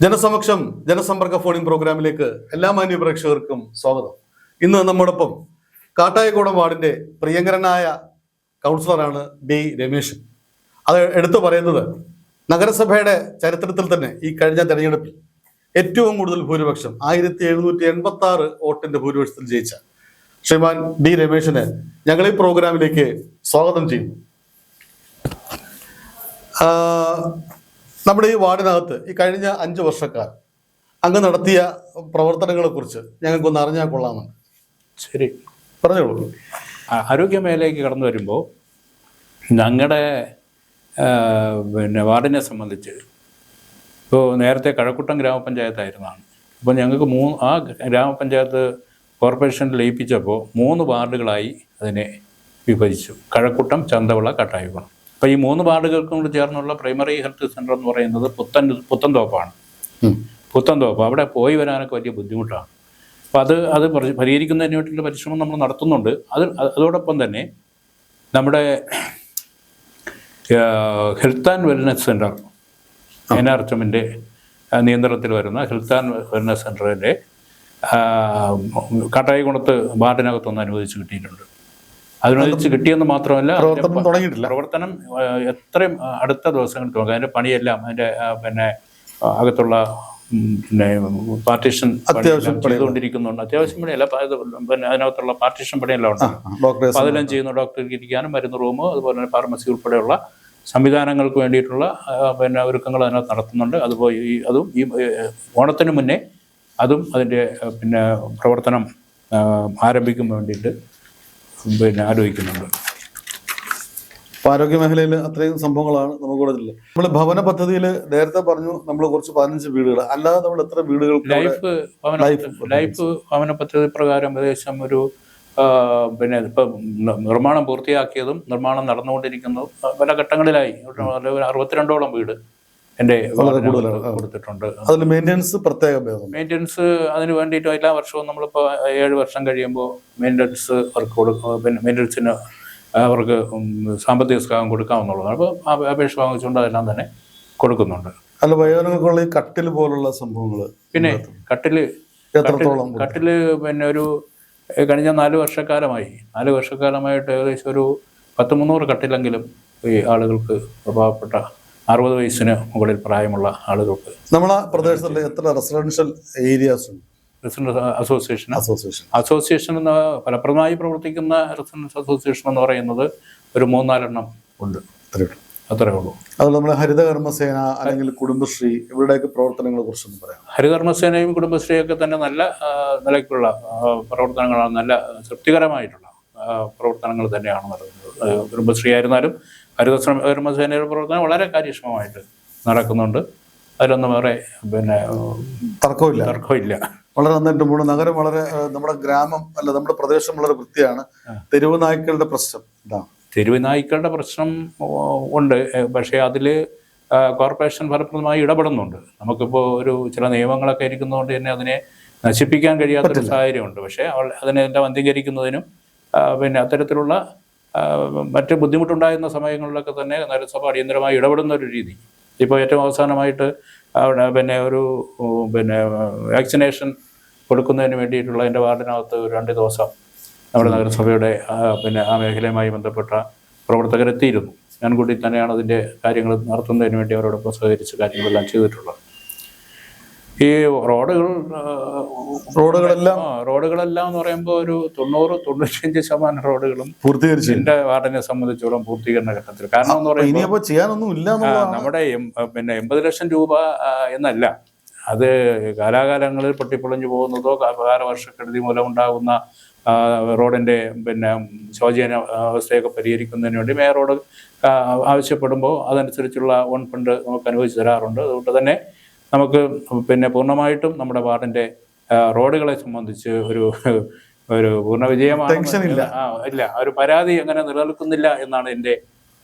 ജനസമക്ഷം ജനസമ്പർക്ക phoning പ്രോഗ്രാമിലേക്ക് എല്ലാ മാന്യ പ്രേക്ഷകർക്കും സ്വാഗതം. ഇന്ന് നമ്മോടൊപ്പം കാട്ടായക്കോടം വാർഡിന്റെ പ്രിയങ്കരനായ കൗൺസിലറാണ് ബി. രമേശ് അത് എടുത്തു പറയുന്നത് നഗരസഭയുടെ ചരിത്രത്തിൽ തന്നെ ഈ കഴിഞ്ഞ തെരഞ്ഞെടുപ്പിൽ ഏറ്റവും കൂടുതൽ ഭൂരിപക്ഷം ആയിരത്തി എഴുന്നൂറ്റി എൺപത്തി ആറ് വോട്ടിന്റെ ഭൂരിപക്ഷത്തിൽ ജയിച്ച ശ്രീമാൻ ബി. രമേശിനെ ഞങ്ങൾ ഈ പ്രോഗ്രാമിലേക്ക് സ്വാഗതം ചെയ്യുന്നു നമ്മുടെ ഈ വാർഡിനകത്ത് ഈ കഴിഞ്ഞ അഞ്ച് വർഷക്കാർ അങ്ങ് നടത്തിയ പ്രവർത്തനങ്ങളെ കുറിച്ച് ഞങ്ങൾക്കൊന്ന് അറിഞ്ഞാൽ കൊള്ളാമെന്ന്. ശരി. പറഞ്ഞോളൂ. ആരോഗ്യ ആരോഗ്യമേഖലയിലേക്ക് കടന്നു വരുമ്പോൾ ഞങ്ങളുടെ പിന്നെ വാർഡിനെ സംബന്ധിച്ച് ഇപ്പോൾ നേരത്തെ കഴക്കൂട്ടം ഗ്രാമപഞ്ചായത്തായിരുന്നതാണ് അപ്പോൾ ഞങ്ങൾക്ക് മൂന്ന് ആ ഗ്രാമപഞ്ചായത്ത് കോർപ്പറേഷനിൽ ലയിപ്പിച്ചപ്പോൾ മൂന്ന് വാർഡുകളായി അതിനെ വിഭജിച്ചു. കഴക്കൂട്ടം ചന്തവിള കട്ടായിക്കുളം അപ്പോൾ ഈ മൂന്ന് വാർഡുകൾക്കും കൂടി ചേർന്നുള്ള പ്രൈമറി ഹെൽത്ത് സെന്റർ എന്ന് പറയുന്നത് പുത്തൻ പുത്തൻതോപ്പാണ്. പുത്തൻതോപ്പ്. അവിടെ പോയി വരാനൊക്കെ വലിയ ബുദ്ധിമുട്ടാണ്. അപ്പോൾ അത് അത് പരി- പരിഹരിക്കുന്നതിന് വേണ്ടിയുള്ള പരിശ്രമം നമ്മൾ നടത്തുന്നുണ്ട്. അത് അത് അതോടൊപ്പം തന്നെ നമ്മുടെ health and wellness centre N R എമ്മിന്റെ നിയന്ത്രണത്തിൽ വരുന്ന ഹെൽത്ത് ആൻഡ് വെൽനസ് സെന്ററിന്റെ കാട്ടായിക്കുണത്ത് വാർഡിനകത്തൊന്ന് അനുവദിച്ച് കിട്ടിയിട്ടുണ്ട്. അനുവദിച്ച് കിട്ടിയെന്ന് മാത്രമല്ല പ്രവർത്തനം തുടങ്ങിയിട്ടില്ല. പ്രവർത്തനം എത്രയും അടുത്ത ദിവസങ്ങളിൽ തുടങ്ങും. അതിന്റെ പണിയെല്ലാം അതിന്റെ പിന്നെ അകത്തുള്ള പിന്നെ പാർട്ടീഷൻ അത്യാവശ്യം ചെയ്തുകൊണ്ടിരിക്കുന്നുണ്ട്. അത്യാവശ്യം പണിയല്ല പിന്നെ അതിനകത്തുള്ള പാർട്ടീഷൻ പണിയെല്ലാം ഉണ്ട്. അപ്പോൾ അതെല്ലാം ചെയ്യുന്നു. ഡോക്ടർക്ക് ഇരിക്കാനും മരുന്ന് റൂം അതുപോലെ തന്നെ ഫാർമസി ഉൾപ്പെടെയുള്ള സംവിധാനങ്ങൾക്ക് വേണ്ടിയിട്ടുള്ള പിന്നെ ഒരുക്കങ്ങൾ അതിനകത്ത് നടത്തുന്നുണ്ട്. അതുപോലെ ഈ അതും ഈ ഓണത്തിന് മുന്നേ അതും അതിന്റെ പിന്നെ പ്രവർത്തനം ആരംഭിക്കുമ്പോൾ വേണ്ടിയിട്ട് പിന്നെ ആലോചിക്കുന്നുണ്ട് ആരോഗ്യ മേഖലയിൽ അത്രയും സംഭവങ്ങളാണ് നമുക്ക് ഇവിടെ നമ്മൾ ഭവന പദ്ധതിയിൽ നേരത്തെ പറഞ്ഞു നമ്മൾ കുറച്ച് പതിനഞ്ച് വീടുകൾ അല്ലാതെ നമ്മൾ എത്ര വീടുകൾ ലൈഫ് ലൈഫ് ഭവന പദ്ധതി പ്രകാരം ഏകദേശം ഒരു പിന്നെ ഇപ്പം നിർമ്മാണം പൂർത്തിയാക്കിയതും നിർമ്മാണം നടന്നുകൊണ്ടിരിക്കുന്നതും പല ഘട്ടങ്ങളിലായി. അറുപത്തിരണ്ടോളം വീട്. എന്റെ കൂടുതൽ കൊടുത്തിട്ടുണ്ട്. അതിൽ മെയിന്റെനൻസ് പ്രത്യേക മെയിന്റെനൻസ് അതിന് വേണ്ടിയിട്ട് എല്ലാ വർഷവും നമ്മളിപ്പോൾ ഏഴ് വർഷം കഴിയുമ്പോൾ മെയിന്റനൻസ് വർക്ക് കൊടുക്കും പിന്നെ മെയിന്റനൻസിന് അവർക്ക് സാമ്പത്തിക സഹായം കൊടുക്കാമെന്നുള്ളതാണ് അപ്പോൾ അപേക്ഷ വാങ്ങിച്ചുകൊണ്ട് അതെല്ലാം തന്നെ കൊടുക്കുന്നുണ്ട്. അല്ല വയോജനങ്ങൾക്കുള്ള ഈ കട്ടിൽ പോലുള്ള സംഭവങ്ങൾ പിന്നെ കട്ടിൽ എത്രത്തോളം കട്ടിൽ പിന്നെ ഒരു കഴിഞ്ഞ നാല് വർഷക്കാലമായി. നാല് വർഷക്കാലമായിട്ട് ഏകദേശം ഒരു പത്ത് മുന്നൂറ് കട്ടിലെങ്കിലും ഈ ആളുകൾക്ക് പാവപ്പെട്ട അറുപത് വയസ്സിന് മുകളിൽ പ്രായമുള്ള ആളുകൾക്ക് നമ്മളെ പ്രദേശത്തുള്ള എത്ര റെസിഡൻഷ്യൽ ഏരിയാസ് ഉണ്ട്? റെസിഡൻസ് അസോസിയേഷൻ അസോസിയേഷൻ അസോസിയേഷൻ എന്ന ഫലപ്രദമായി പ്രവർത്തിക്കുന്ന റെസിഡൻസ് അസോസിയേഷൻ എന്ന് പറയുന്നത് ഒരു മൂന്നാലെണ്ണം ഉണ്ട്. അത്രേ ഉള്ളൂ. അത് നമ്മുടെ ഹരിതകർമ്മസേന അല്ലെങ്കിൽ കുടുംബശ്രീ ഇവരുടെയൊക്കെ പ്രവർത്തനങ്ങളെ കുറിച്ചൊന്നും പറയാം ഹരിതകർമ്മസേനയും കുടുംബശ്രീയൊക്കെ തന്നെ നല്ല നിലയ്ക്കുള്ള പ്രവർത്തനങ്ങളാണ് നല്ല തൃപ്തികരമായിട്ടുള്ള പ്രവർത്തനങ്ങൾ തന്നെയാണ് നടക്കുന്നത്. കുടുംബശ്രീ ആയിരുന്നാലും ഹരിത കർമ്മസേനയുടെ പ്രവർത്തനം വളരെ കാര്യക്ഷമമായിട്ട് നടക്കുന്നുണ്ട്. അതിലൊന്നും വേറെ പിന്നെ തർക്കമില്ല. തർക്കമില്ല. വളരെ നന്നായിട്ട് മൂന്ന് നഗരം വളരെ നമ്മുടെ ഗ്രാമം അല്ല നമ്മുടെ പ്രദേശം വളരെ വൃത്തിയാണ്. തെരുവ് നായ്ക്കളുടെ പ്രശ്നം. എന്താ തെരുവ് നായ്ക്കളുടെ പ്രശ്നം ഉണ്ട്. പക്ഷേ അതിൽ കോർപ്പറേഷൻ ഫലപ്രദമായി ഇടപെടുന്നുണ്ട്. നമുക്കിപ്പോൾ ഒരു ചില നിയമങ്ങളൊക്കെ ഇരിക്കുന്നതുകൊണ്ട് തന്നെ അതിനെ നശിപ്പിക്കാൻ കഴിയാത്തൊരു സാഹചര്യമുണ്ട്. പക്ഷേ അവൾ അതിനെല്ലാം അംഗീകരിക്കുന്നതിനും ആ, പിന്നെ അത്തരത്തിലുള്ള മറ്റ് ബുദ്ധിമുട്ടുണ്ടായിരുന്ന സമയങ്ങളിലൊക്കെ തന്നെ നഗരസഭ അടിയന്തരമായി ഇടപെടുന്ന ഒരു രീതി. ഇപ്പോൾ ഏറ്റവും അവസാനമായിട്ട് പിന്നെ ഒരു പിന്നെ വാക്സിനേഷൻ കൊടുക്കുന്നതിന് വേണ്ടിയിട്ടുള്ള എന്റെ വാർഡിനകത്ത് ഒരു രണ്ട് ദിവസം നമ്മുടെ നഗരസഭയുടെ പിന്നെ ആ മേഖലയുമായി ബന്ധപ്പെട്ട പ്രവർത്തകരെത്തിയിരുന്നു. ഞാൻ കൂടി തന്നെയാണ് അതിന്റെ കാര്യങ്ങൾ നടത്തുന്നതിന് വേണ്ടി അവരോടൊപ്പം സഹകരിച്ച് കാര്യങ്ങളെല്ലാം ചെയ്തിട്ടുള്ളത്. ഈ റോഡുകൾ റോഡുകളെല്ലാം റോഡുകളെല്ലാം എന്ന് പറയുമ്പോൾ ഒരു തൊണ്ണൂറ് തൊണ്ണൂറ്റഞ്ച് ശതമാനം റോഡുകളും പൂർത്തീകരിച്ചു. എന്റെ വാർഡിനെ സംബന്ധിച്ചോളം പൂർത്തീകരണ ഘട്ടത്തിൽ. കാരണം എന്ന് പറയുമ്പോൾ ചെയ്യാനൊന്നും ഇല്ല നമ്മുടെ പിന്നെ എൺപത് ലക്ഷം രൂപ എന്നല്ല. അത് കാലാകാലങ്ങളിൽ പൊട്ടിപ്പൊളിഞ്ഞു പോകുന്നതോ കാലവർഷക്കെടുതി മൂലമുണ്ടാകുന്ന റോഡിന്റെ റോഡിന്റെ പിന്നെ ശോചന അവസ്ഥയൊക്കെ പരിഹരിക്കുന്നതിന് വേണ്ടി മേയറോട് റോഡ് ആവശ്യപ്പെടുമ്പോൾ അതനുസരിച്ചുള്ള വൺ ഫണ്ട് നമുക്ക് അനുവദിച്ചു തരാറുണ്ട്. അതുകൊണ്ട് തന്നെ നമുക്ക് പിന്നെ പൂർണമായിട്ടും നമ്മുടെ വാർഡിന്റെ റോഡുകളെ സംബന്ധിച്ച് ഒരു ഒരു പൂർണ വിജയമാണ് ഇല്ല. ആ ഒരു പരാതി അങ്ങനെ നിലനിൽക്കുന്നില്ല എന്നാണ് എന്റെ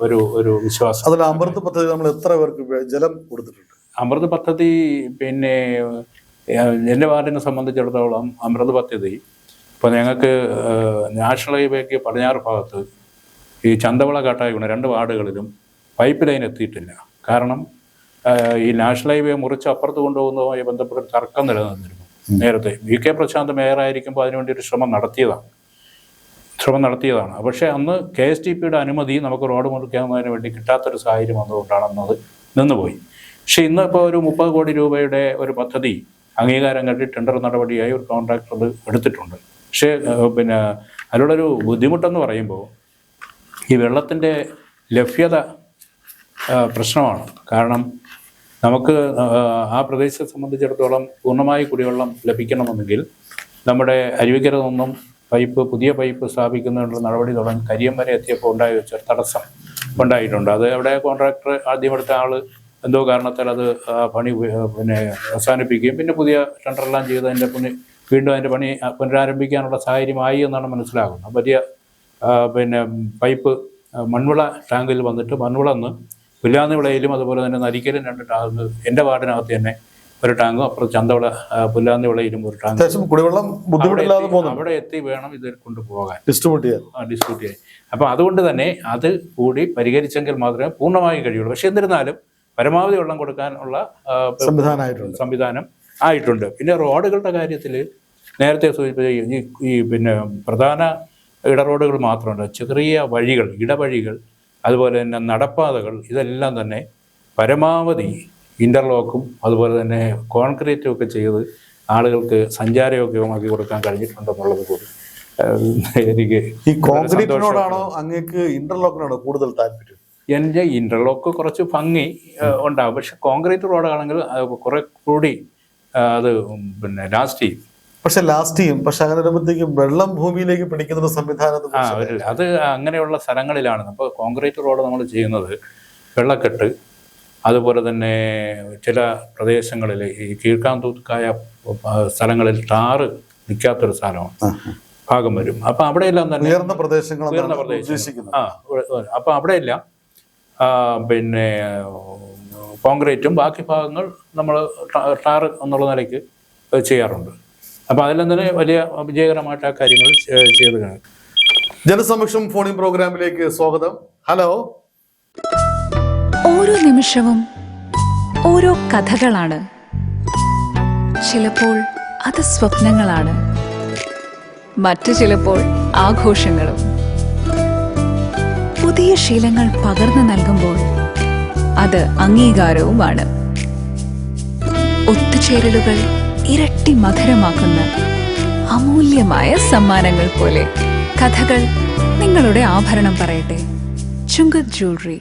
ഒരു ഒരു വിശ്വാസം. അതിൽ അമൃത് പദ്ധതി നമ്മൾ എത്ര പേർക്ക് ജലം കൊടുത്തിട്ടുണ്ട്? അമൃത് പദ്ധതി പിന്നെ എന്റെ എന്റെ വാർഡിനെ സംബന്ധിച്ചിടത്തോളം അമൃത് പദ്ധതി ഇപ്പോൾ ഞങ്ങൾക്ക് നാഷണൽ ഹൈവേക്ക് പടിഞ്ഞാറ് ഭാഗത്ത് ഈ ചന്തവള കാട്ടായ രണ്ട് വാർഡുകളിലും പൈപ്പ് ലൈൻ എത്തിയിട്ടില്ല. കാരണം ഈ നാഷണൽ ഹൈവേ മുറിച്ച് അപ്പുറത്ത് കൊണ്ടുപോകുന്നതുമായി ബന്ധപ്പെട്ട ഒരു തർക്കം നിലനിന്നിരുന്നു. നേരത്തെ വി കെ പ്രശാന്ത് മേയറായിരിക്കുമ്പോൾ അതിനുവേണ്ടി ഒരു ശ്രമം നടത്തിയതാണ്. ശ്രമം നടത്തിയതാണ്. പക്ഷേ അന്ന് കെ എസ് ടി പിയുടെ അനുമതി നമുക്ക് റോഡ് മുറിക്കുന്നതിന് വേണ്ടി കിട്ടാത്തൊരു സാഹചര്യം വന്നതുകൊണ്ടാണ് അന്നത് നിന്നുപോയി. പക്ഷേ ഇന്നിപ്പോൾ ഒരു മുപ്പത് കോടി രൂപയുടെ ഒരു പദ്ധതി അംഗീകാരം കണ്ടി ടെൻഡർ നടപടിയായി ഒരു കോൺട്രാക്ടർ എടുത്തിട്ടുണ്ട്. പക്ഷേ പിന്നെ അതിലുള്ളൊരു ബുദ്ധിമുട്ടെന്ന് പറയുമ്പോൾ ഈ വെള്ളത്തിന്റെ ലഭ്യത പ്രശ്നമാണ്. കാരണം നമുക്ക് ആ, പ്രദേശത്തെ സംബന്ധിച്ചിടത്തോളം പൂർണമായി കുടിവെള്ളം ലഭിക്കണമെങ്കിൽ നമ്മുടെ അരുവിക്കര നിന്നും പൈപ്പ് പുതിയ പൈപ്പ് സ്ഥാപിക്കുന്നതിനുള്ള നടപടി തുടങ്ങി കരിയം വരെ എത്തിയപ്പോൾ ഉണ്ടായ വെച്ച തടസ്സം ഉണ്ടായിട്ടുണ്ട്. അത് അവിടെ കോൺട്രാക്ടർ ആദ്യം എടുത്ത ആൾ എന്തോ കാരണത്താൽ അത് പണി പിന്നെ അവസാനിപ്പിക്കുകയും പിന്നെ പുതിയ ടെൻഡറെല്ലാം ചെയ്ത് അതിന്റെ പുനി വീണ്ടും അതിന്റെ പണി പുനരാരംഭിക്കാനുള്ള സാഹചര്യമായി എന്നാണ് മനസ്സിലാകുന്നത്. വലിയ പിന്നെ പൈപ്പ് മൺവിള ടാങ്കിൽ വന്നിട്ട് മൺവിള എന്ന് പുല്ലാന്ന് വിളയിലും അതുപോലെ തന്നെ നരിക്കലും രണ്ട് ടാങ്ക് എന്റെ വാർഡിനകത്ത് തന്നെ ഒരു ടാങ്കും അപ്പുറം ചന്തവിള ആ, പുല്ലാന്ന് വിളയിലും ഒരു ടാങ്ക്. കുടിവെള്ളം ബുദ്ധിമുട്ടില്ലാതെ അവിടെ എത്തി വേണം ഇത് കൊണ്ടുപോകാൻ. ഡിസ്ട്രിബ്യൂട്ട് ചെയ്യാൻ. ഡിസ്ട്രിബ്യൂട്ട് ചെയ്യാൻ. അപ്പം അതുകൊണ്ട് തന്നെ അത് കൂടി പരിഹരിച്ചെങ്കിൽ മാത്രമേ പൂർണമായി കഴിയുള്ളൂ. പക്ഷെ എന്നിരുന്നാലും പരമാവധി വെള്ളം കൊടുക്കാനുള്ള സംവിധാനമായിട്ടുണ്ട് സംവിധാനം ആയിട്ടുണ്ട്. പിന്നെ റോഡുകളുടെ കാര്യത്തിൽ നേരത്തെ സൂചിപ്പിച്ച ഈ പിന്നെ പ്രധാന ഇടറോഡുകൾ മാത്രമല്ല ചെറിയ വഴികൾ ഇടവഴികൾ അതുപോലെ തന്നെ നടപ്പാതകൾ ഇതെല്ലാം തന്നെ പരമാവധി ഇന്റർലോക്കും അതുപോലെ തന്നെ കോൺക്രീറ്റും ഒക്കെ ചെയ്ത് ആളുകൾക്ക് സഞ്ചാരയോഗ്യമാക്കി കൊടുക്കാൻ കഴിഞ്ഞിട്ടുണ്ടെന്നുള്ളത് കൂടി എനിക്ക് ഈ കോൺക്രീറ്റിനോടാണോ അങ്ങേക്ക് ഇന്റർലോക്കിനോടോ കൂടുതൽ താല്പര്യം? എന്റെ ഇന്റർലോക്ക് കുറച്ച് ഭംഗി ഉണ്ടാകും പക്ഷെ കോൺക്രീറ്റ് റോഡാണെങ്കിൽ കുറെ കൂടി അത് പിന്നെ ലാസ്റ്റ് ചെയ്യും. പക്ഷെ ലാസ്റ്റ് ചെയ്യും പക്ഷെ അങ്ങനെ വരുമ്പോഴത്തേക്കും വെള്ളം ഭൂമിയിലേക്ക് പിടിക്കുന്ന സംവിധാനം അത് അങ്ങനെയുള്ള സ്ഥലങ്ങളിലാണ്. അപ്പോൾ കോൺക്രീറ്റ് റോഡ് നമ്മൾ ചെയ്യുന്നത് വെള്ളക്കെട്ട് അതുപോലെ തന്നെ ചില പ്രദേശങ്ങളിൽ ഈ കീഴ്ക്കാന്തൂക്കായ സ്ഥലങ്ങളിൽ ടാറ് നിൽക്കാത്തൊരു സ്ഥലമാണ്. ഭാഗം വരും. അപ്പം അവിടെയെല്ലാം തന്നെ ഉയർന്ന പ്രദേശങ്ങൾ ഉയർന്ന പ്രദേശം. ആ അപ്പം അവിടെയെല്ലാം പിന്നെ കോൺക്രീറ്റും ബാക്കി ഭാഗങ്ങൾ നമ്മൾ ടാർ എന്നുള്ള നിലയ്ക്ക് ചെയ്യാറുണ്ട്. അപ്പം അതെല്ലാം തന്നെ വലിയ വിജയകരമായിട്ട് ആ കാര്യങ്ങൾ ചെയ്തു ചെയ്ത് കാണും ജനസമക്ഷം ഫോണിംഗ് പ്രോഗ്രാമിലേക്ക് സ്വാഗതം. ഹലോ. ഓരോ നിമിഷവും ഓരോ കഥകളാണ്. ചിലപ്പോൾ അത് സ്വപ്നങ്ങളാണ്. മറ്റു ചിലപ്പോൾ ആഘോഷങ്ങളും. പുതിയ ശീലങ്ങൾ പകർന്നു നൽകുമ്പോൾ അത് അംഗീകാരവുമാണ്. ഒത്തുചേരലുകൾ ഇരട്ടി മധുരമാക്കുന്ന അമൂല്യമായ സമ്മാനങ്ങൾ പോലെ. കഥകൾ നിങ്ങളുടെ ആഭരണം പറയട്ടെ. Chungath jewellery.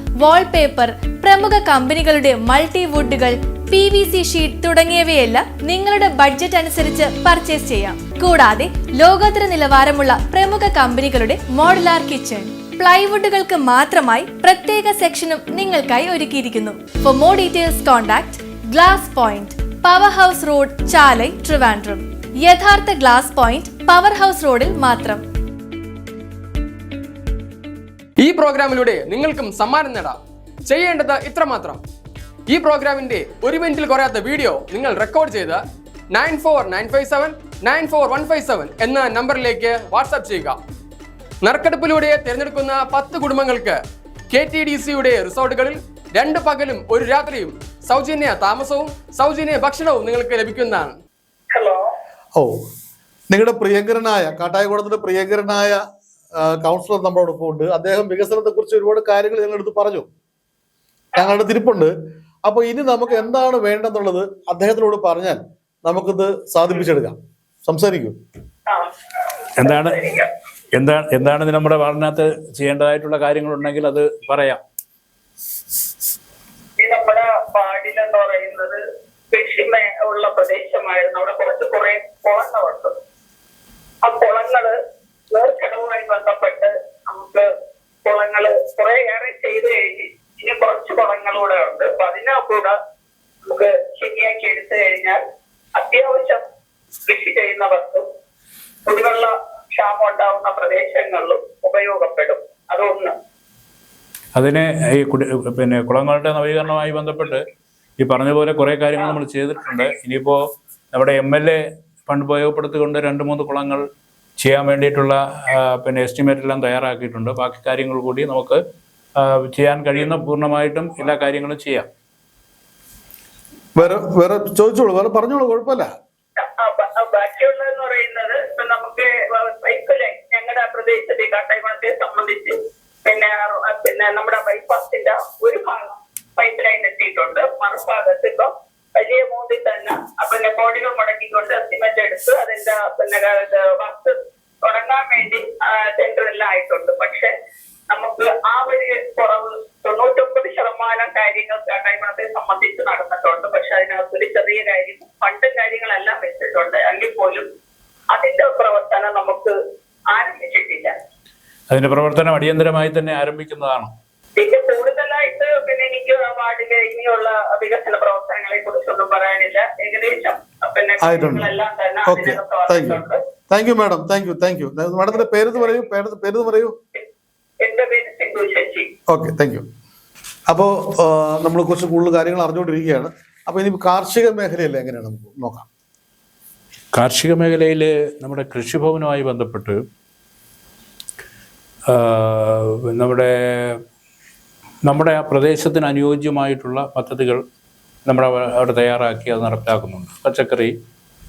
വാൾപേപ്പർ പ്രമുഖ കമ്പനികളുടെ മൾട്ടി വുഡുകൾ പി വി സി ഷീറ്റ് തുടങ്ങിയവയെല്ലാം നിങ്ങളുടെ ബഡ്ജറ്റ് അനുസരിച്ച് പർച്ചേസ് ചെയ്യാം. കൂടാതെ ലോകോത്തര നിലവാരമുള്ള പ്രമുഖ കമ്പനികളുടെ മോഡലാർ കിച്ചൺ പ്ലൈവുഡുകൾക്ക് മാത്രമായി പ്രത്യേക സെക്ഷനും നിങ്ങൾക്കായി ഒരുക്കിയിരിക്കുന്നു. For more details contact glass point power house road Chalai Trivandrum യഥാർത്ഥ ഗ്ലാസ് പോയിന്റ് പവർ ഹൗസ് റോഡിൽ മാത്രം. ഈ പ്രോഗ്രാമിലൂടെ നിങ്ങൾക്കും സമ്മാനം നേടാം. ചെയ്യേണ്ടത് ഇത്രമാത്രം. ഈ പ്രോഗ്രാമിന്റെ ഒരു മിനിറ്റിൽ കുറയാത്ത വീഡിയോ നിങ്ങൾ റെക്കോർഡ് ചെയ്ത് nine four nine five seven nine four one five seven എന്ന നമ്പറിലേക്ക് വാട്സാപ്പ് ചെയ്യുക. നറുക്കെടുപ്പിലൂടെ തിരഞ്ഞെടുക്കുന്ന പത്ത് കുടുംബങ്ങൾക്ക് കെ ടി ഡി സിയുടെ റിസോർട്ടുകളിൽ രണ്ട് പകലും ഒരു രാത്രിയും സൗജന്യ താമസവും സൗജന്യ ഭക്ഷണവും നിങ്ങൾക്ക് ലഭിക്കുന്നതാണ്. ഓ നിങ്ങളുടെ പ്രിയങ്കരനായ കാട്ടായകുളത്തിന്റെ പ്രിയങ്കരനായ കൗൺസിലർ നമ്മളോടൊപ്പം ഉണ്ട് അദ്ദേഹം വികസനത്തെ കുറിച്ച് ഒരുപാട് കാര്യങ്ങൾ ഞങ്ങളെടുത്ത് പറഞ്ഞു. ഞങ്ങളുടെ തിരിപ്പുണ്ട്. അപ്പൊ ഇനി നമുക്ക് എന്താണ് വേണ്ടെന്നുള്ളത് അദ്ദേഹത്തിനോട് പറഞ്ഞാൽ നമുക്കിത് സാധിപ്പിച്ചെടുക്കാം. സംസാരിക്കൂ. എന്താണ്? എന്താണ് എന്താണ് ഇത് നമ്മുടെ വാർഡിനകത്ത് ചെയ്യേണ്ടതായിട്ടുള്ള കാര്യങ്ങളുണ്ടെങ്കിൽ അത് പറയാം. ഈ നമ്മുടെ പാടിലെന്ന് പറയുന്നത് കൃഷി ഉള്ള പ്രദേശമായിരുന്നു. അവിടെ കുറച്ച് കുറെ കുളങ്ങളുണ്ട്. ആ കുളങ്ങൾ നീർക്കടവുമായി ബന്ധപ്പെട്ട് നമുക്ക് കുളങ്ങൾ കുറെ ഏറെ ചെയ്തു കഴിഞ്ഞ് ഇനി കുറച്ച് കുളങ്ങളൂടെ ഉണ്ട്. അപ്പൊ അതിനെ കൂടെ നമുക്ക് ശരിയാക്കി എടുത്തു കഴിഞ്ഞാൽ അത്യാവശ്യം കൃഷി ചെയ്യുന്നവർക്കും കുടിവെള്ള ക്ഷാമം ഉണ്ടാവുന്ന പ്രദേശങ്ങളിലും ഉപയോഗപ്പെടും. അതൊന്ന്. അതിന് ഈ കുടി പിന്നെ കുളങ്ങളുടെ നവീകരണവുമായി ബന്ധപ്പെട്ട് ഈ പറഞ്ഞ പോലെ കുറേ കാര്യങ്ങൾ നമ്മൾ ചെയ്തിട്ടുണ്ട്. ഇനിയിപ്പോൾ നമ്മുടെ എം എൽ എ ഫണ്ട് ഉപയോഗപ്പെടുത്തിക്കൊണ്ട് രണ്ട് മൂന്ന് കുളങ്ങൾ ചെയ്യാൻ വേണ്ടിയിട്ടുള്ള പിന്നെ എസ്റ്റിമേറ്റ് എല്ലാം തയ്യാറാക്കിയിട്ടുണ്ട്. ബാക്കി കാര്യങ്ങൾ കൂടി നമുക്ക് ചെയ്യാൻ കഴിയുന്ന പൂർണമായിട്ടും എല്ലാ കാര്യങ്ങളും ചെയ്യാം. വേറെ വേറെ ചോദിച്ചോളൂ. വേറെ പറഞ്ഞോളൂ കുഴപ്പമില്ല. ബാക്കിയുള്ളതെന്ന് പറയുന്നത് ഇപ്പൊ നമുക്ക് പൈപ്പ് ലൈൻ ഞങ്ങളുടെ പ്രദേശത്ത് ഈ സംബന്ധിച്ച് പിന്നെ പിന്നെ നമ്മുടെ ബൈപ്പാസിന്റെ ഒരു ഭാഗം പൈപ്പ് ലൈൻ എത്തിയിട്ടുണ്ട്. മറുഭാഗത്ത് ഇപ്പൊ വലിയ മൂന്നിൽ തന്നെ. പിന്നെ കോടികൾ മുടക്കിക്കൊണ്ട് സിമെന്റ് എടുത്ത് അതിന്റെ പിന്നെ വർക്ക് തുടങ്ങാൻ വേണ്ടി എല്ലാം ആയിട്ടുണ്ട്. പക്ഷെ നമുക്ക് ആ ഒരു കുറവ് തൊണ്ണൂറ്റൊമ്പത് ശതമാനം കാര്യങ്ങൾ കാട്ടായ്മണത്തെ സംബന്ധിച്ച് നടന്നിട്ടുണ്ട്. പക്ഷെ അതിനകത്ത് ഒരു ചെറിയ കാര്യം ഫണ്ടും കാര്യങ്ങളെല്ലാം വെച്ചിട്ടുണ്ട്. എങ്കിൽ പോലും അതിന്റെ പ്രവർത്തനം നമുക്ക് ആരംഭിച്ചിട്ടില്ല. അതിന്റെ പ്രവർത്തനം അടിയന്തരമായി തന്നെ ആരംഭിക്കുന്നതാണ്. കൂടുതലായിട്ട് പിന്നെ എനിക്ക് വാർഡിലെ ഇനിയുള്ള വികസന പ്രവർത്തനങ്ങളെ കുറിച്ചൊന്നും പറയാനില്ല. ഏകദേശം പിന്നെ കാര്യങ്ങളെല്ലാം തന്നെ okay thank you thank you madam thank you thank you മാഡത്തിന്റെ പേര് പറയൂ? പേര് പേര് പറയൂ? എന്റെ പേര് Sindhu Sasi okay thank you അപ്പോൾ നമ്മൾ കുറച്ച് കൂടുതൽ കാര്യങ്ങൾ അറിഞ്ഞുകൊണ്ടിരിക്കുകയാണ്. അപ്പോൾ ഇനി കാർഷിക മേഖലയിൽ എങ്ങനെയാണ് നമുക്ക് നോക്കാം? കാർഷിക മേഖലയിൽ നമ്മുടെ കൃഷിഭവനുമായി ബന്ധപ്പെട്ട് നമ്മുടെ നമ്മുടെ ആ പ്രദേശത്തിന് അനുയോജ്യമായിട്ടുള്ള പദ്ധതികൾ നമ്മുടെ അവിടെ തയ്യാറാക്കി അത് നടപ്പിലാക്കുന്നുണ്ട്. പച്ചക്കറി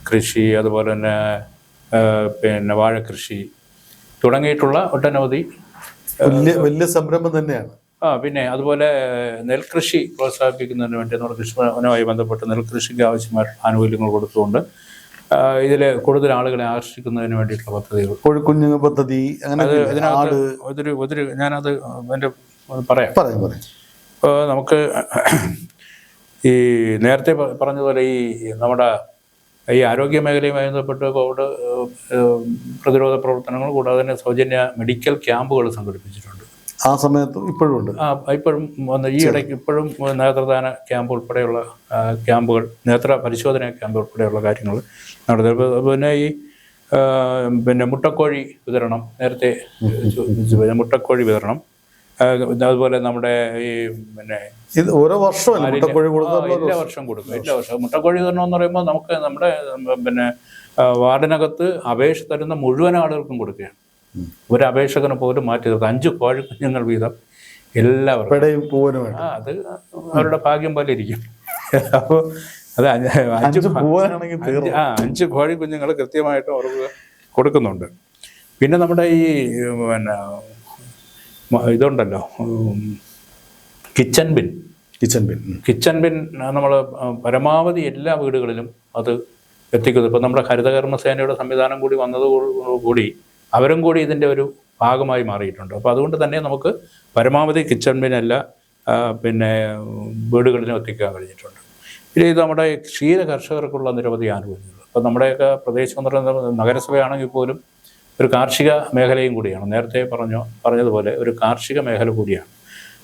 കൃഷി അതുപോലെ തന്നെ പിന്നെ വാഴക്കൃഷി തുടങ്ങിയിട്ടുള്ള ഒട്ടനവധി വലിയ വലിയ സംരംഭം തന്നെയാണ്. ആ പിന്നെ അതുപോലെ നെൽകൃഷി പ്രോത്സാഹിപ്പിക്കുന്നതിന് വേണ്ടി നമ്മുടെ കൃഷിമനുമായി ബന്ധപ്പെട്ട് നെൽകൃഷിക്ക് ആവശ്യമായിട്ടുള്ള ആനുകൂല്യങ്ങൾ കൊടുത്തുകൊണ്ട് ഇതിൽ കൂടുതൽ ആളുകളെ ആകർഷിക്കുന്നതിന് വേണ്ടിയിട്ടുള്ള പദ്ധതികൾ. കോഴിക്കുഞ്ഞുങ്ങൾ പദ്ധതി അങ്ങനെ അത് ആട് ഇതിനകത്ത് ഒത്തിരി ഒത്തിരി ഞാനത് എന്റെ പറയാം. പറയാം പറയാം. ഇപ്പോൾ നമുക്ക് ഈ നേരത്തെ പറഞ്ഞതുപോലെ ഈ നമ്മുടെ ഈ ആരോഗ്യ മേഖലയുമായി ബന്ധപ്പെട്ട് കോവിഡ് പ്രതിരോധ പ്രവർത്തനങ്ങൾ കൂടാതെ തന്നെ സൗജന്യ മെഡിക്കൽ ക്യാമ്പുകൾ സംഘടിപ്പിച്ചിട്ടുണ്ട്. ആ സമയത്ത് ഇപ്പോഴും ഉണ്ട്. ആ ഇപ്പോഴും വന്ന് ഈ ഇടയ്ക്ക് ഇപ്പോഴും നേത്രദാന ക്യാമ്പ് ഉൾപ്പെടെയുള്ള ക്യാമ്പുകൾ നേത്ര പരിശോധന ക്യാമ്പ് ഉൾപ്പെടെയുള്ള കാര്യങ്ങൾ നടത്തി പിന്നെ ഈ പിന്നെ മുട്ടക്കോഴി വിതരണം നേരത്തെ മുട്ടക്കോഴി വിതരണം അതുപോലെ നമ്മുടെ ഈ പിന്നെ ഇത് ഓരോ വർഷം മുട്ടക്കോഴി എല്ലാ വർഷവും കൊടുക്കും എല്ലാ വർഷവും. മുട്ടക്കോഴി തരണം എന്ന് പറയുമ്പോൾ നമുക്ക് നമ്മുടെ പിന്നെ വാർഡിനകത്ത് അപേക്ഷ തരുന്ന മുഴുവൻ ആളുകൾക്കും കൊടുക്കുകയാണ്. ഒരു അപേക്ഷകന് പോലും മാറ്റി നിർത്തും അഞ്ച് കോഴി കുഞ്ഞുങ്ങൾ വീതം എല്ലാവർക്കും. അത് അവരുടെ ഭാഗ്യം പോലെ ഇരിക്കും. അപ്പോൾ അത് അഞ്ച് ആ അഞ്ച് കോഴി കുഞ്ഞുങ്ങൾ കൃത്യമായിട്ട് അവർക്ക് കൊടുക്കുന്നുണ്ട്. പിന്നെ നമ്മുടെ ഈ പിന്നെ ഇതുണ്ടല്ലോ kitchen bin kitchen bin kitchen bin നമ്മൾ പരമാവധി എല്ലാ വീടുകളിലും അത് എത്തിക്കുന്നു. ഇപ്പം നമ്മുടെ ഹരിതകർമ്മസേനയുടെ സംവിധാനം കൂടി വന്നത് കൂടി അവരും കൂടി ഇതിന്റെ ഒരു ഭാഗമായി മാറിയിട്ടുണ്ട്. അപ്പോൾ അതുകൊണ്ട് തന്നെ നമുക്ക് പരമാവധി കിച്ചൺ ബിനല്ല പിന്നെ വീടുകളിലും എത്തിക്കാൻ കഴിഞ്ഞിട്ടുണ്ട്. പിന്നെ ഇത് നമ്മുടെ ക്ഷീര കർഷകർക്കുള്ള നിരവധി ആനുകൂല്യങ്ങൾ. അപ്പോൾ നമ്മുടെയൊക്കെ പ്രദേശം എന്ന് പറയുന്നത് നഗരസഭയാണെങ്കിൽ പോലും ഒരു കാർഷിക മേഖലയും കൂടിയാണ്. നേരത്തെ പറഞ്ഞു പറഞ്ഞതുപോലെ ഒരു കാർഷിക മേഖല കൂടിയാണ്.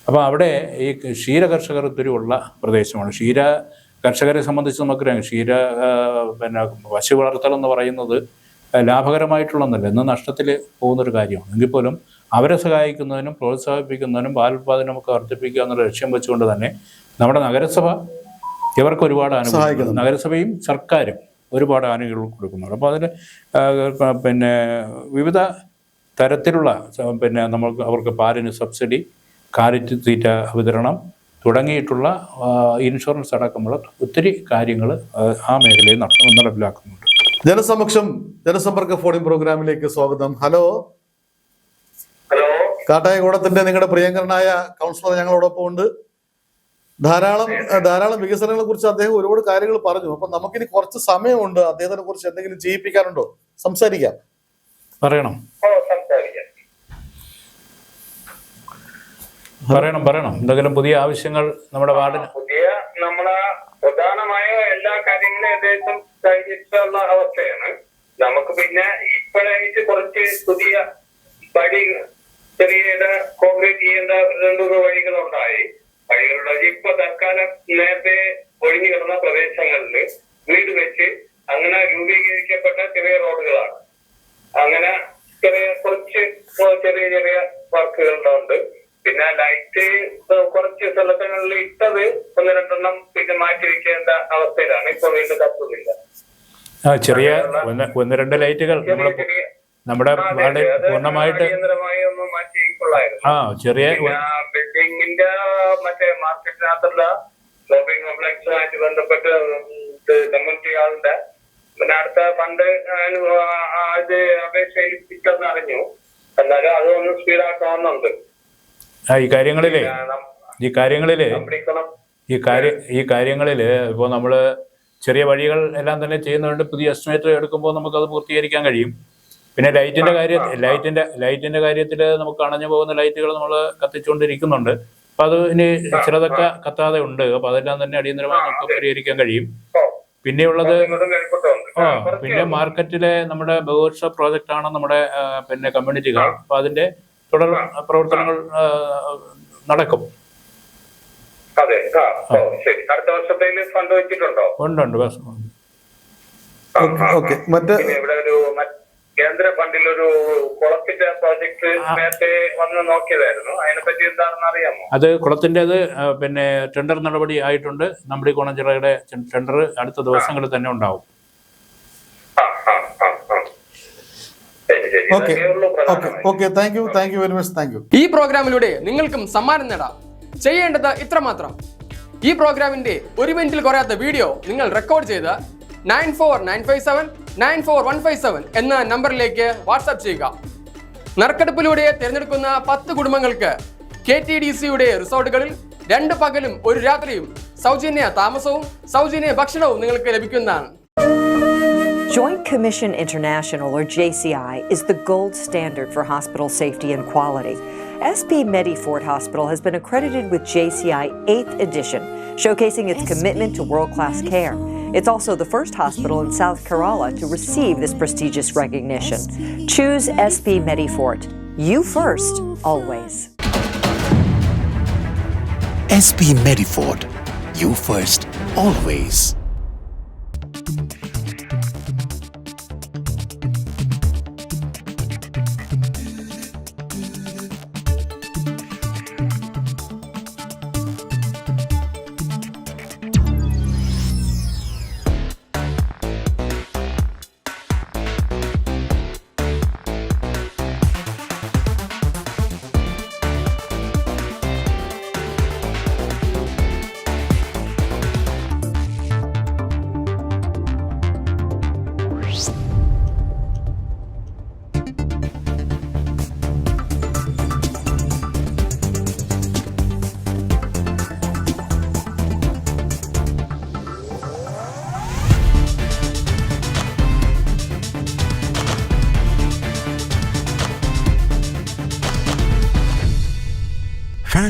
അപ്പോൾ അവിടെ ഈ ക്ഷീര കർഷകർ ഒത്തിരി ഉള്ള പ്രദേശമാണ്. ക്ഷീര കർഷകരെ സംബന്ധിച്ച് നമുക്കറിയാം. ക്ഷീര പിന്നെ പശു വളർത്തൽ എന്ന് പറയുന്നത് ലാഭകരമായിട്ടുള്ളതല്ല ഇന്ന് നഷ്ടത്തിൽ പോകുന്നൊരു കാര്യമാണ്. എങ്കിൽ പോലും അവരെ സഹായിക്കുന്നതിനും പ്രോത്സാഹിപ്പിക്കുന്നതിനും പാലുൽപാദനമൊക്കെ വർദ്ധിപ്പിക്കുക എന്നുള്ള ലക്ഷ്യം വെച്ചുകൊണ്ട് തന്നെ നമ്മുടെ നഗരസഭ ഇവർക്ക് ഒരുപാട് അനുഭവിക്കുന്നു നഗരസഭയും സർക്കാരും ഒരുപാട് ആനുകൂല്യങ്ങൾ കൊടുക്കുന്നുണ്ട്. അപ്പോൾ അതിന് പിന്നെ വിവിധ തരത്തിലുള്ള പിന്നെ നമ്മൾക്ക് അവർക്ക് പാലിന് സബ്സിഡി കാലിറ്റ് തീറ്റ വിതരണം തുടങ്ങിയിട്ടുള്ള ഇൻഷുറൻസ് അടക്കമുള്ള ഒത്തിരി കാര്യങ്ങൾ ആ മേഖലയിൽ നടത്തണം നടപ്പിലാക്കുന്നുണ്ട്. ജനസമക്ഷം ജനസമ്പർക്ക ഫോണിംഗ് പ്രോഗ്രാമിലേക്ക് സ്വാഗതം. ഹലോ? ഹലോ? കാട്ടായകൂടത്തിന്റെ നിങ്ങളുടെ പ്രിയങ്കരനായ കൗൺസിലർ ഞങ്ങളോടൊപ്പം ഉണ്ട് ധാരാളം ധാരാളം വികസനങ്ങളെ കുറിച്ച് അദ്ദേഹം ഒരുപാട് കാര്യങ്ങൾ പറഞ്ഞു. അപ്പൊ നമുക്കിനി കുറച്ച് സമയമുണ്ട്. അദ്ദേഹത്തിനെ കുറിച്ച് എന്തെങ്കിലും ചെയ്യിപ്പിക്കാനുണ്ടോ? സംസാരിക്കാം. പറയണം. പറയണം പറയണം. എന്തെങ്കിലും പുതിയ ആവശ്യങ്ങൾ നമ്മുടെ വാർഡിന്? പുതിയ നമ്മളെ പ്രധാനമായ എല്ലാ കാര്യങ്ങളും ഏകദേശം കഴിഞ്ഞിട്ടുള്ള അവസ്ഥയാണ്. നമുക്ക് പിന്നെ ഇപ്പോഴായിട്ട് കുറച്ച് പുതിയ വഴി ചെറിയ കോൺക്രീറ്റ് ചെയ്യേണ്ട രണ്ടു മൂന്ന് വഴികളുണ്ടായി. വഴികളുടെ ഇപ്പൊ തൽക്കാലം നേരത്തെ ഒഴിഞ്ഞു കിടന്ന പ്രദേശങ്ങളിൽ വീട് വെച്ച് അങ്ങനെ രൂപീകരിക്കപ്പെട്ട ചെറിയ റോഡുകളാണ്. അങ്ങനെ ചെറിയ കുറച്ച് ചെറിയ ചെറിയ വർക്കുകളുണ്ട്. പിന്നെ ലൈറ്റ് കുറച്ച് സ്ഥലങ്ങളിൽ ഇട്ടത് ഒന്ന് രണ്ടെണ്ണം പിന്നെ മാറ്റി വെക്കേണ്ട അവസ്ഥയിലാണ് ഇപ്പൊ വീണ്ടും കത്തുന്നില്ല ആ, ചെറിയ ഒന്ന് ഒന്ന് രണ്ട് ലൈറ്റുകൾ നമ്മുടെ പൂർണമായിട്ട് ആ ചെറിയ പിന്നെ ബിൽഡിങ്ങിന്റെ മറ്റേ മാർക്കറ്റിനകത്തുള്ള ഷോപ്പിംഗ് കോംപ്ലക്സുമായിട്ട് ബന്ധപ്പെട്ട് കമ്മ്യൂണിറ്റി ഹാളിന്റെ പിന്നെ അടുത്ത ഫണ്ട് ഇത് അപേക്ഷ ഏൽപ്പിച്ചെന്ന് അറിഞ്ഞു എന്നാലും അതൊന്ന് സ്പീഡാക്കണമെന്നുണ്ട് ആ, ഈ കാര്യങ്ങളിലെ ഈ കാര്യങ്ങളിൽ ഈ കാര്യ ഈ കാര്യങ്ങളിൽ ഇപ്പോൾ നമ്മൾ ചെറിയ വഴികൾ എല്ലാം തന്നെ ചെയ്യുന്നതുകൊണ്ട് പുതിയ എസ്റ്റിമേറ്റ് എടുക്കുമ്പോൾ നമുക്കത് പൂർത്തീകരിക്കാൻ കഴിയും. പിന്നെ ലൈറ്റിന്റെ കാര്യം ലൈറ്റിന്റെ ലൈറ്റിന്റെ കാര്യത്തിൽ നമുക്ക് അണഞ്ഞു പോകുന്ന ലൈറ്റുകൾ നമ്മൾ കത്തിച്ചുകൊണ്ടിരിക്കുന്നുണ്ട്. അപ്പൊ അത് ഇനി ചിലതൊക്കെ കത്താതെ ഉണ്ട്. അപ്പൊ അതെല്ലാം തന്നെ അടിയന്തരമായി നമുക്ക് പരിഹരിക്കാൻ കഴിയും. പിന്നെയുള്ളത് ആ പിന്നെ മാർക്കറ്റിലെ നമ്മുടെ ബഹുവർഷ പ്രോജക്റ്റ് ആണ് നമ്മുടെ പിന്നെ കമ്മ്യൂണിറ്റികൾ. ഹാൾ അപ്പൊ അതിന്റെ തുടർ പ്രവർത്തനങ്ങൾ നടക്കും. അതെ ശരി. അടുത്ത വർഷത്തേക്ക് ഫണ്ട് വെച്ചിട്ടുണ്ടോ? ഉണ്ട് ഉണ്ട്. ഓക്കെ മറ്റ് ഇവിടെ ഒരു കേന്ദ്ര ഫണ്ടിലൊരു കുളത്തിന്റെ പ്രോജക്ട് നേരത്തെ വന്ന് നോക്കിയതായിരുന്നു. അതിനെപ്പറ്റി എന്താണെന്ന് അറിയാമോ? അത് കുളത്തിന്റെത് പിന്നെ ടെൻഡർ നടപടി ആയിട്ടുണ്ട്. നമ്മുടെ കോണഞ്ചിറയുടെ ടെൻഡർ അടുത്ത ദിവസങ്ങളിൽ തന്നെ ഉണ്ടാവും ആ ആ ആ ആ ശരി ശരി ഓക്കെ ഇതൊക്കെ ഉള്ളൂ ഓക്കെ പ്രധാനമായി okay thank you thank you very much thank you ഈ പ്രോഗ്രാമിലൂടെ നിങ്ങൾക്കും സമ്മാനം നേടാം. ചെയ്യേണ്ടത് ഇത്രമാത്രം. ഈ പ്രോഗ്രാമിന്റെ ഒരു മിനിറ്റിൽ കുറയാത്ത വീഡിയോ നിങ്ങൾ റെക്കോർഡ് ചെയ്ത് nine four nine five seven nine four one five seven എന്ന നമ്പറിലേക്ക് വാട്സാപ്പ് ചെയ്യുക. നറുക്കെടുപ്പിലൂടെ തിരഞ്ഞെടുക്കുന്ന പത്ത് കുടുംബങ്ങൾക്ക് കെ ടി ഡി സിയുടെ റിസോർട്ടുകളിൽ രണ്ട് പകലും ഒരു രാത്രിയും സൗജന്യ താമസവും സൗജന്യ ഭക്ഷണവും നിങ്ങൾക്ക് ലഭിക്കുന്നതാണ്. Joint Commission International, or JCI, is the gold standard for hospital safety and quality. SP Medifort Hospital has been accredited with JCI 8th edition, showcasing its commitment to world class care. It's also the first hospital in South Kerala to receive this prestigious recognition. Choose SP Medifort. You first, always. SP Medifort. You first, always.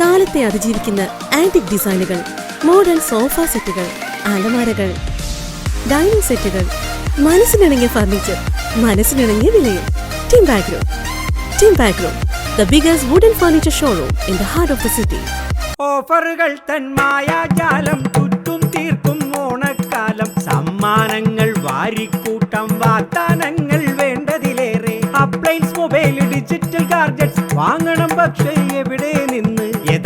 കാലത്തെ അതിജീവിക്കുന്ന antique ഡിസൈനുകൾ modern sofa സെറ്റുകൾ അലമാരകൾ dining സെറ്റുകൾ മനസ്സിനിണങ്ങിയ furniture മനസ്സിനിണങ്ങിയ വിലയിൽ. Team background the biggest wooden furniture showroom in the heart of the city ഓഫറുകൾ തൻ ജാലം ചുറ്റും തീർക്കും ഓണക്കാലം. സമ്മാനങ്ങൾ വാരിക്കൂട്ടം വാഗ്ദാനങ്ങൾ വേണ്ടതിലേറെ. അപ്ലൈൻസ് മൊബൈൽ ഡിജിറ്റൽ ഗാർജറ്റ്സ് വാങ്ങണം പക്ഷേ എവിടെ നിന്ന്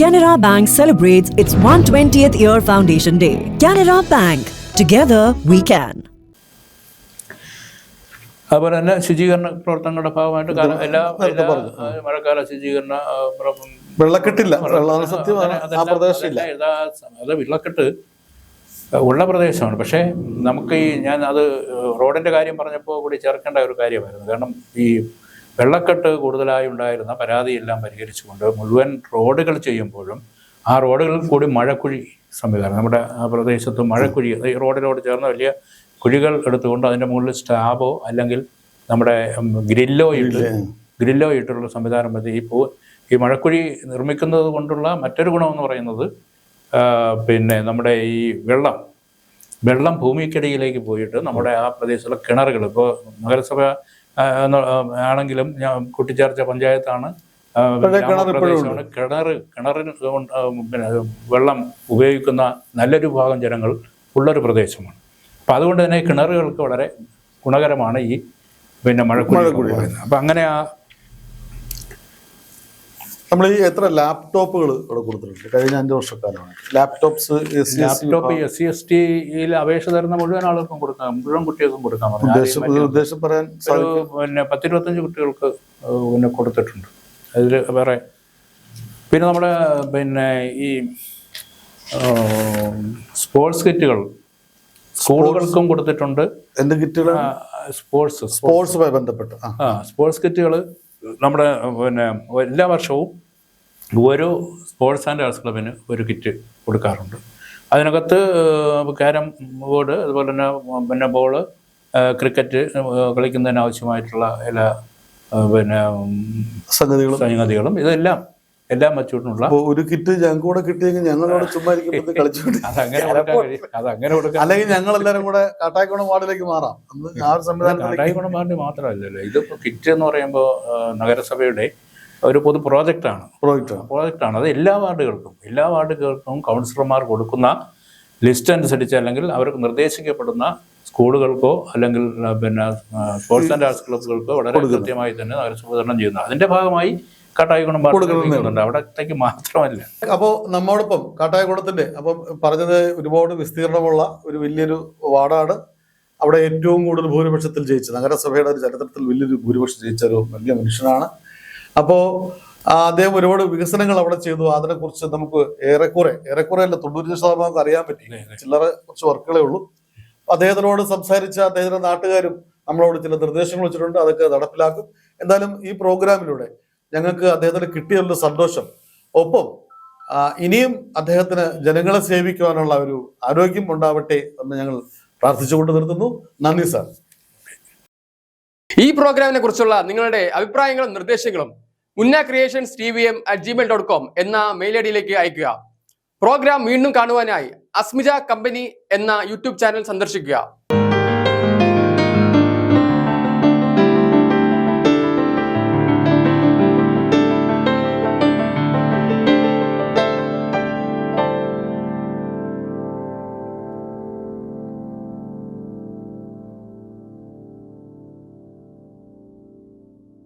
Canara Bank celebrates its 120th year foundation day. Canara Bank, together we can. അതുപോലെ തന്നെ ശുചീകരണ പ്രവർത്തനങ്ങളുടെ ഭാഗമായിട്ട് കാല എല്ലാ എല്ലാ മഴക്കാല ശുചീകരണ വെള്ളക്കെട്ടില്ല. അത് വെള്ളക്കെട്ട് ഉള്ള പ്രദേശമാണ്. പക്ഷേ നമുക്ക് ഈ ഞാൻ അത് റോഡിന്റെ കാര്യം പറഞ്ഞപ്പോൾ കൂടി ചേർക്കേണ്ട ഒരു കാര്യമായിരുന്നു. കാരണം ഈ വെള്ളക്കെട്ട് കൂടുതലായി ഉണ്ടായിരുന്ന പരാതിയെല്ലാം പരിഹരിച്ചുകൊണ്ട് മുഴുവൻ റോഡുകൾ ചെയ്യുമ്പോഴും ആ റോഡുകളിൽ കൂടി മഴക്കുഴി സംവിധാനം നമ്മുടെ ആ പ്രദേശത്ത് മഴക്കുഴി ഈ റോഡിനോട് ചേർന്ന വലിയ കുഴികൾ എടുത്തുകൊണ്ട് അതിന്റെ മുകളിൽ സ്റ്റാബോ അല്ലെങ്കിൽ നമ്മുടെ ഗ്രില്ലോ ഇട്ട് ഗ്രില്ലോ. ഇട്ടുള്ള സംവിധാനം പറ്റി ഈ പൂ ഈ മഴക്കുഴി നിർമ്മിക്കുന്നത് കൊണ്ടുള്ള മറ്റൊരു ഗുണമെന്ന് പറയുന്നത് പിന്നെ നമ്മുടെ ഈ വെള്ളം വെള്ളം ഭൂമിക്കടിയിലേക്ക് പോയിട്ട് നമ്മുടെ ആ പ്രദേശത്തുള്ള കിണറുകൾ. ഇപ്പോൾ നഗരസഭ ആണെങ്കിലും ഞാൻ കുട്ടിച്ചേർച്ച പഞ്ചായത്താണ്. ഗ്രാമപ്രദേശമാണ്. കിണർ കിണറിന് പിന്നെ വെള്ളം ഉപയോഗിക്കുന്ന നല്ലൊരു ഭാഗം ജനങ്ങൾ ഉള്ളൊരു പ്രദേശമാണ്. അപ്പം അതുകൊണ്ട് തന്നെ കിണറുകൾക്ക് വളരെ ഗുണകരമാണ് ഈ പിന്നെ മഴക്കുഴി അപ്പം അങ്ങനെ ആ നമ്മൾ ഈ എത്ര ലാപ്ടോപ്പുകൾ ഇവിടെ കൊടുത്തിട്ടുണ്ട്? കഴിഞ്ഞ അഞ്ച് വർഷക്കാലമാണ്. Laptops laptop S C S ടിയിൽ അപേക്ഷ തരുന്ന മുഴുവൻ ആളുകൾക്കും കൊടുക്കാം. മുഴുവൻ കുട്ടികൾക്കും കൊടുക്കാം ഉദ്ദേശം പറയാൻ പിന്നെ പത്തിരുപത്തഞ്ച് കുട്ടികൾക്ക് പിന്നെ കൊടുത്തിട്ടുണ്ട്. അതിൽ വേറെ പിന്നെ നമ്മുടെ പിന്നെ ഈ സ്പോർട്സ് കിറ്റുകൾ സ്കൂളുകൾക്കും കൊടുത്തിട്ടുണ്ട്. എന്ത് കിറ്റുകൾ സ്പോർട്സ് സ്പോർട്സുമായി ബന്ധപ്പെട്ട് ആ. സ്പോർട്സ് കിറ്റുകൾ നമ്മുടെ പിന്നെ എല്ലാ വർഷവും ഓരോ സ്പോർട്സ് ആൻഡ് ആർട്സ് ക്ലബിന് ഒരു കിറ്റ് കൊടുക്കാറുണ്ട്. അതിനകത്ത് ക്യാരം ബോർഡ് അതുപോലെ തന്നെ പിന്നെ ബോൾ ക്രിക്കറ്റ് കളിക്കുന്നതിന് ആവശ്യമായിട്ടുള്ള എല്ലാ പിന്നെ സംഗതികളും. സംഗതികളും ഇതെല്ലാം എല്ലാം വച്ചുകൊണ്ടുള്ള ഒരു കിറ്റ് ഞങ്ങൾക്ക് കൂടെ കിട്ടിയെങ്കിൽ ഞങ്ങളോട് ചുമ്മാ അതങ്ങനെ അല്ലെങ്കിൽ ഞങ്ങൾ എല്ലാവരും കൂടെ കാട്ടായിക്കോണം വാർഡിലേക്ക് മാറാം. ആ ഒരു സംവിധാനം കാട്ടായിക്കുളം പാർട്ടി മാത്രമല്ലല്ലോ. ഇതിപ്പോൾ കിറ്റ് എന്ന് പറയുമ്പോൾ നഗരസഭയുടെ ഒരു പൊതു പ്രോജക്റ്റാണ് പ്രോജക്റ്റ് പ്രോജക്റ്റാണ് അത് എല്ലാ വാർഡുകൾക്കും എല്ലാ വാർഡുകൾക്കും കൗൺസിലർമാർ കൊടുക്കുന്ന ലിസ്റ്റ് അനുസരിച്ച് അല്ലെങ്കിൽ അവർക്ക് നിർദ്ദേശിക്കപ്പെടുന്ന സ്കൂളുകൾക്കോ അല്ലെങ്കിൽ പിന്നെ സ്പോർട്സ് ആൻഡ് ആർട്സ് ക്ലബ്ബുകൾക്കോ വളരെ കൃത്യമായി തന്നെ നഗരസഭ വിതരണം ചെയ്യുന്നു. അതിന്റെ ഭാഗമായി കാട്ടായിക്കുളം കൊടുക്കുന്നുണ്ട് അവിടത്തേക്ക് മാത്രമല്ല. അപ്പോൾ നമ്മോടൊപ്പം കാട്ടായകുളത്തിന്റെ അപ്പം പറഞ്ഞത് ഒരുപാട് വിസ്തീർണമുള്ള ഒരു വലിയൊരു വാർഡാണ്. അവിടെ ഏറ്റവും കൂടുതൽ ഭൂരിപക്ഷത്തിൽ ജയിച്ച നഗരസഭയുടെ ഒരു ചരിത്രത്തിൽ വലിയൊരു ഭൂരിപക്ഷം ജയിച്ച ഒരു വലിയ മനുഷ്യനാണ്. അപ്പോൾ അദ്ദേഹം ഒരുപാട് വികസനങ്ങൾ അവിടെ ചെയ്തു. അതിനെക്കുറിച്ച് നമുക്ക് ഏറെക്കുറെ ഏറെക്കുറെ അല്ല തൊണ്ണൂറ്റി ശതമാനം അറിയാൻ പറ്റി. ചില്ലറ കുറച്ച് വർക്കുകളേ ഉള്ളൂ. അദ്ദേഹത്തിനോട് സംസാരിച്ച അദ്ദേഹത്തിന്റെ നാട്ടുകാരും നമ്മളോട് ചില നിർദ്ദേശങ്ങൾ വെച്ചിട്ടുണ്ട്. അതൊക്കെ നടപ്പിലാക്കും. എന്തായാലും ഈ പ്രോഗ്രാമിലൂടെ ഞങ്ങൾക്ക് അദ്ദേഹത്തിന് കിട്ടിയുള്ള സന്തോഷം. ഒപ്പം ഇനിയും അദ്ദേഹത്തിന് ജനങ്ങളെ സേവിക്കുവാനുള്ള ഒരു ആരോഗ്യം ഉണ്ടാവട്ടെ എന്ന് ഞങ്ങൾ പ്രാർത്ഥിച്ചുകൊണ്ട് നിർത്തുന്നു. നന്ദി സാർ. ഈ പ്രോഗ്രാമിനെ കുറിച്ചുള്ള നിങ്ങളുടെ അഭിപ്രായങ്ങളും നിർദ്ദേശങ്ങളും Munna creations T V M at Gmail dot com എന്ന മെയിൽ ഐ ഡിയിലേക്ക് അയക്കുക പ്രോഗ്രാം വീണ്ടും കാണുവാനായി അസ്മിജ കമ്പനി എന്ന യൂട്യൂബ് ചാനൽ സന്ദർശിക്കുക.